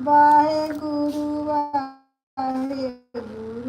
Waheguru Waheguru.